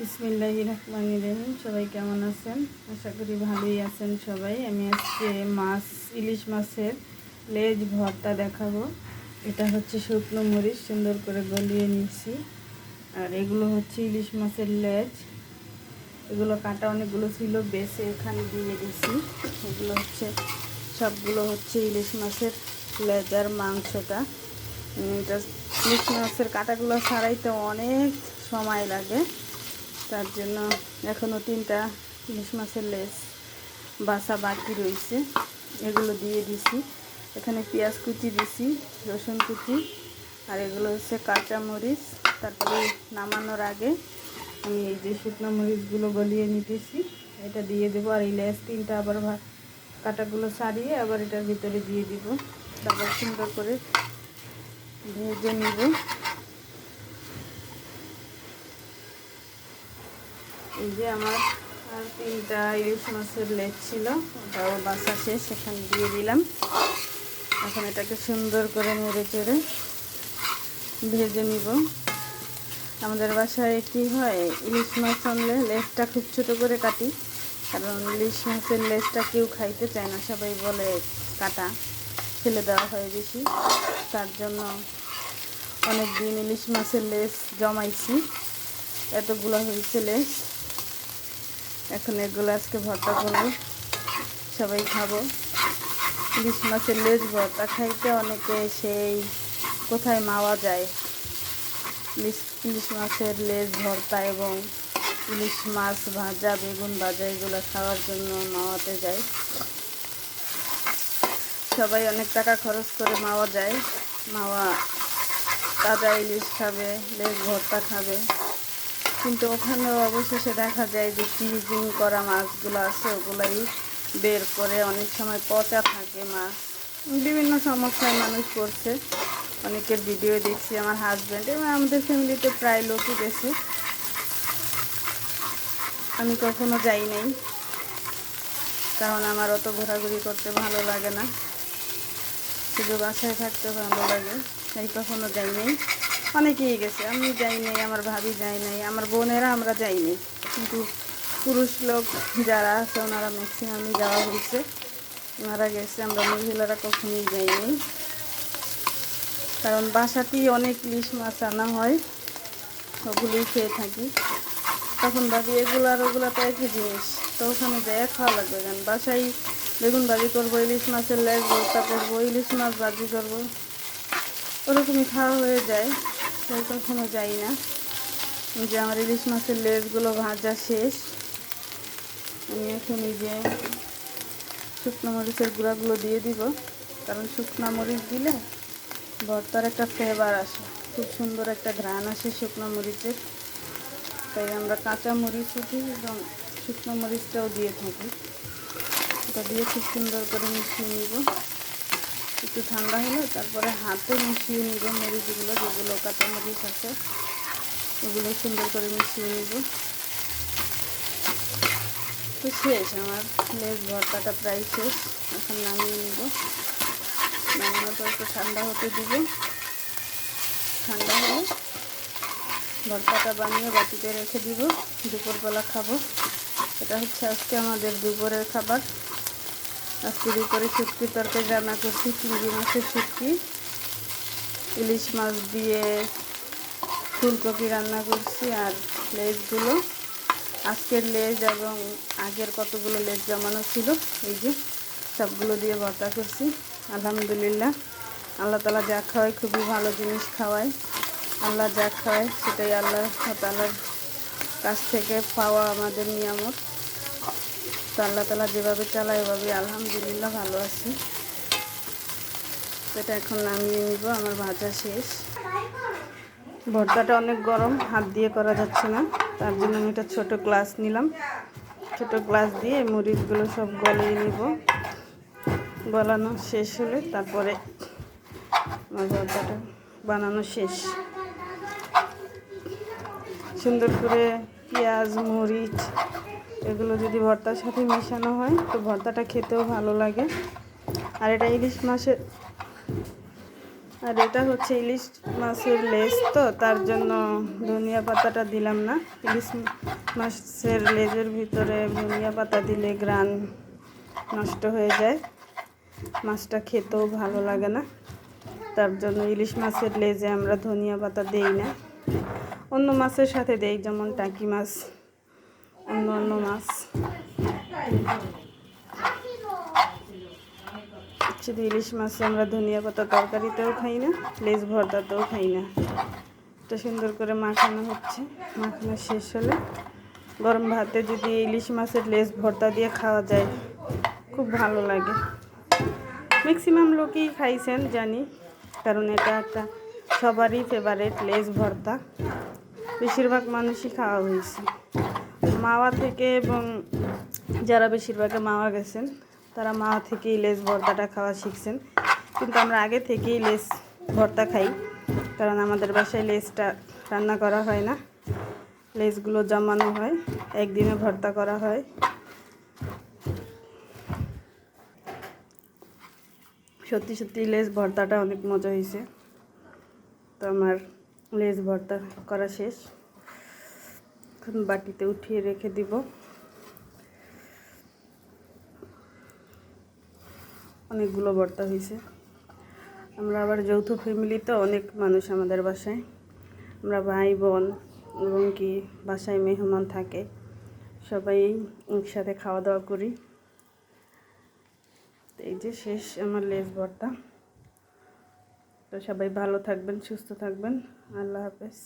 বিসমিল্লাহ রহমান রহিম। সবাই কেমন আছেন? আশা করি ভালোই আছেন সবাই। আমি আজকে মাছ, ইলিশ মাছের লেজ ভর্তা দেখাবো। এটা হচ্ছে শুকনো মরিচ, সুন্দর করে গলিয়ে নিচ্ছি আর এগুলো হচ্ছে ইলিশ মাছের লেজ। এগুলো কাটা অনেকগুলো ছিল, বেছে এখানে দিয়ে দিছি এগুলো হচ্ছে, সবগুলো হচ্ছে ইলিশ মাছের লেজ আর মাংসটা। এটা ইলিশ মাছের কাটাগুলো ছাড়াইতে অনেক সময় লাগে। তার জন্য এখনও তিনটা ইলিশ মাছের লেস, বাসা বাকি রয়েছে। এগুলো দিয়ে দিছি। এখানে পেঁয়াজ কুচি দিছি, রসুন কুচি, আর এগুলো হচ্ছে কাঁচা মরিচ। তারপরে নামানোর আগে আমি এই যে শুকনো মরিচগুলো গলিয়ে নিতেছি, এটা দিয়ে দেবো। আর এই লেস তিনটা আবার কাটাগুলো ছাড়িয়ে আবার এটার ভিতরে দিয়ে দিব। তারপর সুন্দর করে ভেজে নিব। এই যে আমার, আর তিনটা ইলিশ মাছের লেজ ছিল, ওটাও বাসা শেষ, এখানে দিয়ে দিলাম। এখন এটাকে সুন্দর করে নেড়ে চেড়ে ভেজে নিব। আমাদের বাসায় কি হয়, ইলিশ মাছ আনলে লেজটা খুব ছোটো করে কাটি, কারণ ইলিশ মাছের লেজটা কেউ খাইতে চায় না, সবাই বলে কাটা, ফেলে দেওয়া হয় বেশি। তার জন্য অনেক দিন ইলিশ মাছের লেজ জমাইছি, এতগুলো হয়েছে লেজ। এখন এগুলো আজকে ভর্তা করব। সবাই খাব। ইলিশ মাছের লেজ ভর্তা খাইতে অনেকে সেই কোথায় মাওয়া যায়। ইলিশ ইলিশ মাছের লেজ ভর্তা এবং ইলিশ মাছ ভাজা, বেগুন ভাজা, এগুলো খাওয়ার জন্য মাওয়াতে যায়। সবাই অনেক টাকা খরচ করে মাওয়া যায়। মাওয়া, তাজা ইলিশ খাবে, লেজ ভর্তা খাবে। কিন্তু ওখানেও অবশেষে দেখা যায় যে ফ্রিজিং করা মাছগুলো আছে, ওগুলাই বের করে অনেক সময় পচা থাকে মাছ। বিভিন্ন সমস্যায় মানুষ করছে অনেকের ভিডিও দেখছি, আমার হাজব্যান্ড এবং আমাদের ফ্যামিলিতে প্রায় লোকই গেছে আমি কখনো যাই নাই, কারণ আমার অত ঘোরাঘুরি করতে ভালো লাগে না। শুধু বাসায় থাকতে ভালো লাগে, তাই কখনো যাই নাই। অনেকেই গেছে, আমি যাই নাই, আমার ভাবি যাই নাই, আমার বোনেরা আমরা যাই নাই। কিন্তু পুরুষ লোক যারা আছে, ওনারা ম্যাক্সিমামই যাওয়া হয়েছে। ওনারা গেছে, আমরা মহিলারা কখনোই যাইনি কারণ বাসাতেই অনেক ইলিশ মাছ আনা হয়, ওগুলোই খেয়ে থাকি। তখন ভাবি, এগুলো আর ওগুলো তো একই জিনিস, তো ওখানে যাই খাওয়া লাগবে কেন? বাসায় বেগুন ভাজি করব, ইলিশ মাছের লেজ ভর্তা করব, ইলিশ মাছ ভাজি করব। ওরকমই খাওয়া হয়ে যায়। তাই কখনো যাই না। যে আমার ইলিশ মাছের লেজগুলো ভাজা শেষ। আমি এখন এই যে শুকনো মরিচের গুঁড়াগুলো দিয়ে দিব। কারণ শুকনো মরিচ দিলে ভর্তার একটা ফ্লেভার আসে। খুব সুন্দর একটা ঘ্রাণ আসে শুকনো মরিচের। তাই আমরা কাঁচা মরিচ দিই এবং শুকনো মরিচটাও দিয়ে থাকি। ওটা দিয়ে খুব সুন্দর করে মিশিয়ে নিব। একটু ঠান্ডা হলে তারপরে হাতে মিশিয়ে নিব মরিচগুলো, যেগুলো কাঁচা মরিচ আছে, ওগুলো সুন্দর করে মিশিয়ে নিব। তো শেষ, আমার লেজ ভর্তাটা প্রায় শেষ। এখন নামিয়ে নিব। নামানোর পর একটু ঠান্ডা হতে দিব। ঠান্ডা হলে ভর্তাটা বানিয়ে বাটিতে রেখে দিব। দুপুরবেলা খাব। এটা হচ্ছে আজকে আমাদের দুপুরের খাবার। আজকে দুপুরে শুটকি তরকারি রান্না করছি, চিংড়ি মাছের শুটকি, ইলিশ মাছ দিয়ে ফুলকপি রান্না করছি আর লেজগুলো, আজকের লেজ এবং আগের কতগুলো লেজ জমানো ছিল, এই যে সবগুলো দিয়ে ভর্তা করছি, আলহামদুলিল্লাহ। আল্লাহ তালা যা খাওয়ায় খুবই ভালো জিনিস খাওয়ায়, আল্লাহ যা খাওয়ায় সেটাই আল্লাহ তালার কাছ থেকে পাওয়া আমাদের নিয়ামত। তো আল্লাহ তালা যেভাবে চালায় এভাবে আলহামদুলিল্লাহ ভালো আছি। এটা এখন নামিয়ে নিব, আমার ভাজা শেষ। ভর্তাটা অনেক গরম, হাত দিয়ে করা যাচ্ছে না। তার জন্য আমি একটা ছোটো গ্লাস নিলাম। ছোটো গ্লাস দিয়ে মরিচগুলো সব গলিয়ে নিব। গলানো শেষ হলে তারপরে আমার ভর্তাটা বানানো শেষ। সুন্দর করে পেঁয়াজ, মরিচ এগুলো যদি ভর্তার সাথে মেশানো হয়, তো ভর্তাটা খেতেও ভালো লাগে। আর এটা ইলিশ মাছের, আর এটা হচ্ছে ইলিশ মাছের লেজ, তো তার জন্য ধনিয়া পাতাটা দিলাম না। ইলিশ মাছের লেজের ভিতরে ধনিয়া পাতা দিলে গ্রান নষ্ট হয়ে যায়। মাছটা খেতেও ভালো লাগে না। তার জন্য ইলিশ মাছের লেজে আমরা ধনিয়া পাতা দেই না। অন্য মাছের সাথে দেই, যেমন টাকি মাছ। অন্য অন্য মাছ শুধু ইলিশ মাছ আমরা ধনিয়া পাতা তরকারিতেও খাই না লেজ ভর্তাতেও খাই না। এটা সুন্দর করে মাখানো হচ্ছে, মাখানো শেষ হলে গরম ভাতে যদি ইলিশ মাছের লেজ ভর্তা দিয়ে খাওয়া যায়, খুব ভালো লাগে। ম্যাক্সিমাম লোকই খাইছেন, জানি, কারণ এটা একটা সবারই ফেভারেট লেজ ভর্তা। বেশিরভাগ মানুষই খাওয়া হয়েছে। মাওয়া থেকে এবং যারা বেশিরভাগে মাওয়া গেছেন, তারা মাওয়া থেকেই লেস ভর্তাটা খাওয়া শিখছেন। কিন্তু আমরা আগে থেকেই লেস ভর্তা খাই, কারণ আমাদের বাসায় লেসটা রান্না করা হয় না। লেসগুলো জমানো হয়, একদিনে ভর্তা করা হয়। সত্যি সত্যি লেস ভর্তাটা অনেক মজা হয়েছে। তো আমার লেস ভর্তা করা শেষ। এখন বাটিতে উঠিয়ে রেখে দিব। অনেকগুলো ভর্তা হয়েছে। আমরা আবার যৌথ ফ্যামিলি তো, অনেক মানুষ আমাদের বাসায়। আমরা ভাই, বোন এবং কি বাসায় মেহমান থাকে। সবাই একসাথে খাওয়া দাওয়া করি এই যে শেষ আমার লেস ভর্তা তো সবাই ভালো থাকবেন, সুস্থ থাকবেন। আল্লাহ হাফেজ।